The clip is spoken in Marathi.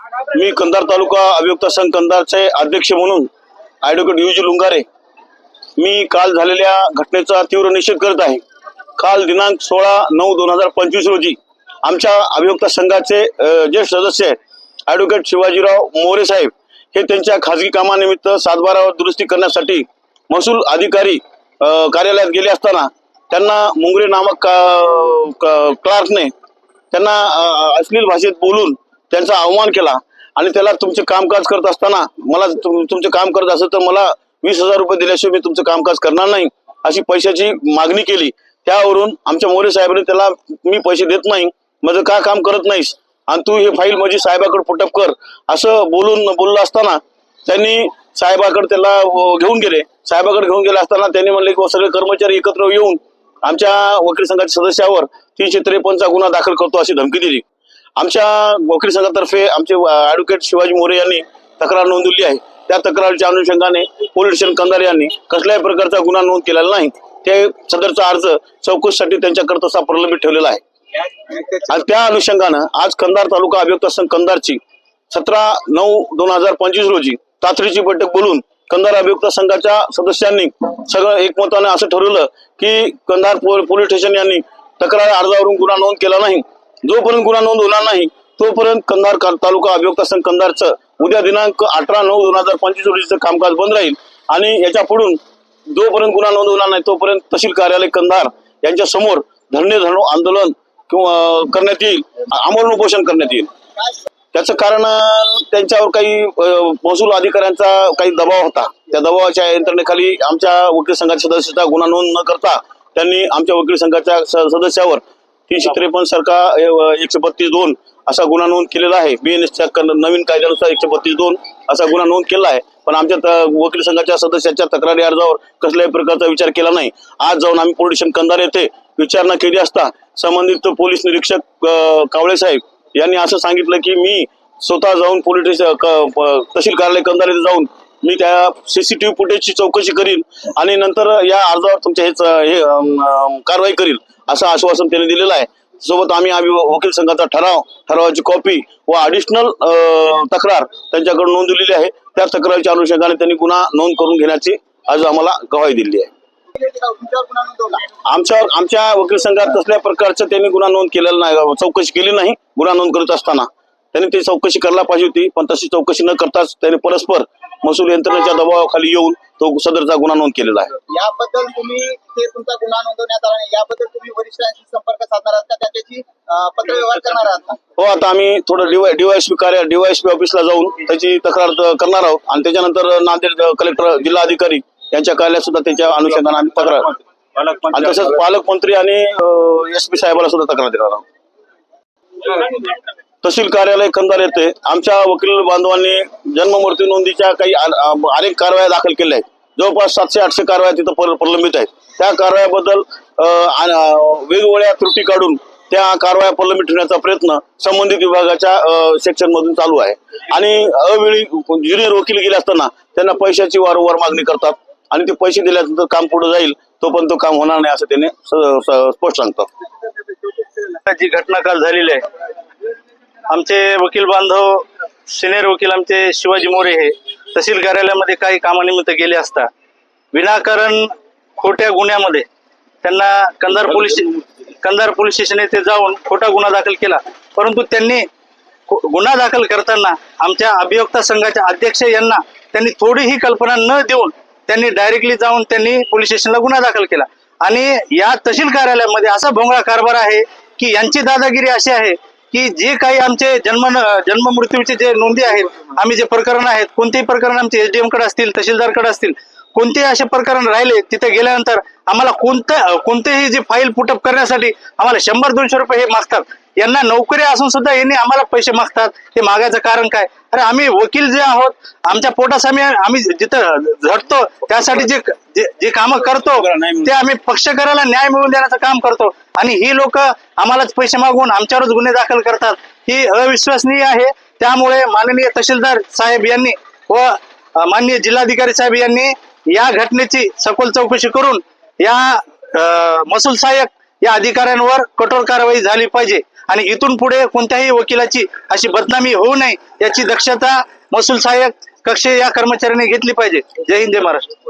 मी कंधार तालुका अभियुक्त संघ कंधारचे अध्यक्ष म्हणून ॲडव्होकेट युजी लुंगारे. मी काल झालेल्या घटनेचा तीव्र निषेध करत आहे. काल दिनांक सोळा नऊ दोन हजार पंचवीस रोजी आमच्या अभियुक्त संघाचे ज्येष्ठ सदस्य ॲडव्होकेट शिवाजीराव मोरे साहेब हे त्यांच्या खाजगी कामानिमित्त सातबारावर दुरुस्ती करण्यासाठी महसूल अधिकारी कार्यालयात गेले असताना त्यांना मुंगरे नामक क्लार्कने त्यांना अश्लील भाषेत बोलून त्यांचा अवमान केला आणि त्याला तुमचे कामकाज करत असताना मला तुम- तुमचे काम करत असेल तर मला वीस हजार रुपये दिल्याशिवाय मी तुमचं कामकाज करणार नाही अशी पैशाची मागणी केली. त्यावरून आमच्या मोरे साहेबांनी त्याला मी पैसे देत नाही माझं का काम करत नाहीस? आणि तू हे फाईल माझी साहेबाकडे पुटअप कर असं बोलून बोललं असताना त्यांनी साहेबाकडे त्याला घेऊन गेले. साहेबाकडे घेऊन गेले असताना त्यांनी म्हणले की हो, सगळे कर्मचारी एकत्र येऊन आमच्या वकील संघाच्या सदस्यावर तीनशे त्रेपन्नचा गुन्हा दाखल करतो अशी धमकी दिली. आमच्या वकील संघातर्फे आमचे ॲडव्होकेट शिवाजी मोरे यांनी तक्रार नोंदवली आहे. त्या तक्रारीच्या अनुषंगाने पोलीस स्टेशन कंधार यांनी कसल्याही प्रकारचा गुन्हा नोंद केलेला नाही. ते सदरचा अर्ज चौकशीसाठी त्यांच्याकरता तसा प्रलंबित ठेवलेला आहे. आणि त्या अनुषंगानं आज कंधार तालुका अभियुक्त संघ कंधारची सतरा नऊ दोन हजार पंचवीस रोजी तातडीची बैठक बोलून कंधार अभियुक्त संघाच्या सदस्यांनी सगळं एकमताने असं ठरवलं की कंधार पोलीस स्टेशन यांनी तक्रार अर्जावरून गुन्हा नोंद केला नाही. जोपर्यंत गुन्हा नोंद होणार नाही तोपर्यंत कंधार तालुका अभियुक्त संघ कंधारचं उद्या दिनांक अठरा नऊ दोन हजार पंचवीस रोजीचं कामकाज बंद राहील. आणि याच्या पुढून जोपर्यंत गुन्हा नोंद होणार नाही तोपर्यंत तहसील कार्यालय कंधार यांच्या समोर धरणे धरणो आंदोलन किंवा करण्यात येईल. आमरण उपोषण करण्यात येईल. त्याचं कारण त्यांच्यावर काही महसूल अधिकाऱ्यांचा काही दबाव होता. त्या दबावाच्या यंत्रणेखाली आमच्या वकील संघाच्या सदस्याचा गुन्हा नोंद न करता त्यांनी आमच्या वकील संघाच्या सदस्यावर तीनशे त्रेपन्न सारखा एकशे बत्तीस दोन असा गुन्हा नोंद केलेला आहे. बीएनएसच्या नवीन कायद्यानुसार एकशे बत्तीस दोन असा गुन्हा नोंद केला आहे. पण आमच्या वकील संघाच्या सदस्याच्या तक्रारी अर्जावर कसल्याही प्रकारचा विचार केला नाही. आज जाऊन आम्ही पोलीस स्टेशन कंधार येथे विचारणा केली असता संबंधित पोलीस निरीक्षक कावळे साहेब यांनी असं सांगितलं की मी स्वतः जाऊन पोलीस तहसील कार्यालय कंधार येथे जाऊन मी त्या सीसीटीव्ही फुटेजची चौकशी करीन आणि नंतर या अर्जावर तुमच्या हेच हे कारवाई करील असं आश्वासन त्यांनी दिलेलं आहे. सोबत आम्ही आम्ही वकील संघाचा ठराव ठरावाची कॉपी व ॲडिशनल तक्रार त्यांच्याकडे नोंदवलेली आहे. त्या तक्रारीच्या अनुषंगाने त्यांनी गुन्हा नोंद करून घेण्याची आज आम्हाला गवाही दिली आहे. आमच्यावर आमच्या वकील संघात कसल्या प्रकारचं त्यांनी गुन्हा नोंद केलेला नाही चौकशी केली नाही गुन्हा नोंद करत असताना. त्यांनी ती चौकशी करायला पाहिजे होती पण तशी चौकशी न करताच त्यांनी परस्पर महसूल यंत्रणेच्या दबावाखाली येऊन तो सदरचा गुन्हा नोंद केलेला आहे. याबद्दल तुम्ही ते तुमचा गुन्हा नोंदवण्यात आला याबद्दल तुम्ही वरिष्ठांशी संपर्क साधणार आहात का? त्याच्याशी पत्रव्यवहार करणार आहात हो आता आम्ही थोडं डीवाय डीवायएसपी कार्य डीवायएसपी ऑफिसला जाऊन त्याची तक्रार करणार आहोत. आणि त्याच्यानंतर नांदेड कलेक्टर जिल्हाधिकारी यांच्या कार्यालयात सुद्धा त्याच्या अनुषंगाने आम्ही तक्रार आणि तसंच पालकमंत्री आणि एस पी साहेबाला सुद्धा तक्रार देणार आहोत. तहसील कार्यालय खंदार येथे आमच्या वकील बांधवांनी जन्म नोंदीच्या काही अनेक कारवाया दाखल केल्या आहेत. जवळपास सातशे आठशे कारवाया तिथं पर- प्रलंबित आहेत. त्या कारवायाबद्दल वेगवेगळ्या त्रुटी काढून त्या कारवाया प्रलंबित ठेवण्याचा प्रयत्न संबंधित विभागाच्या सेक्शन मधून चालू आहे. आणि अवेळी ज्युनियर वकील गेले असताना त्यांना पैशाची वारंवार मागणी करतात आणि ते पैसे दिल्यानंतर काम पुढे जाईल तोपर्यंत तो काम होणार नाही असं त्याने स्पष्ट सांगतात. जी घटना काल झालेली आहे आमचे वकील बांधव सिनियर वकील आमचे शिवाजी मोरे हे तहसील कार्यालयामध्ये काही कामानिमित्त गेले असता विनाकारण खोट्या गुन्ह्यामध्ये त्यांना Kandhar police Kandhar police station येथे जाऊन खोटा गुन्हा दाखल केला. परंतु त्यांनी गुन्हा दाखल करताना आमच्या अभियोक्ता संघाच्या अध्यक्ष यांना त्यांनी थोडीही कल्पना न देऊन त्यांनी डायरेक्टली जाऊन त्यांनी पोलीस स्टेशनला गुन्हा दाखल केला. आणि या तहसील कार्यालयामध्ये असा भोंगळा कारभार आहे की यांची दादागिरी अशी आहे की जे काही आमचे जन्म जन्म मृत्यूचे जे नोंदी आहेत आम्ही जे प्रकरण आहेत कोणतेही प्रकरण आमचे एसडीएमकडे असतील तहसीलदारकडे असतील कोणतेही असे प्रकरण राहिले तिथे गेल्यानंतर आम्हाला कोणतं कोणतेही जे फाईल पुटअप करण्यासाठी आम्हाला शंभर दोनशे रुपये हे मागतात. यांना नोकरी असून सुद्धा यांनी आम्हाला पैसे मागतात. हे मागायचं कारण काय? अरे आम्ही वकील जे आहोत आमच्या पोटास आम्ही जिथं झटतो त्यासाठी जे जे- कामं करतो ते आम्ही पक्षकाराला न्याय मिळवून देण्याचं काम करतो. आणि ही लोक आम्हालाच पैसे मागून आमच्यावरच गुन्हे दाखल करतात. ही अविश्वसनीय आहे. त्यामुळे माननीय तहसीलदार साहेब यांनी व माननीय जिल्हाधिकारी साहेब यांनी या घटनेची सखोल चौकशी करून या महसूल सहाय्यक या अधिकाऱ्यांवर कठोर कारवाई झाली पाहिजे आणि इथून पुढे कोणत्याही वकिलाची अशी बदनामी होऊ नये याची दक्षता महसूल सहाय्यक कक्ष या कर्मचाऱ्यांनी घेतली पाहिजे. जय हिंद जय महाराष्ट्र.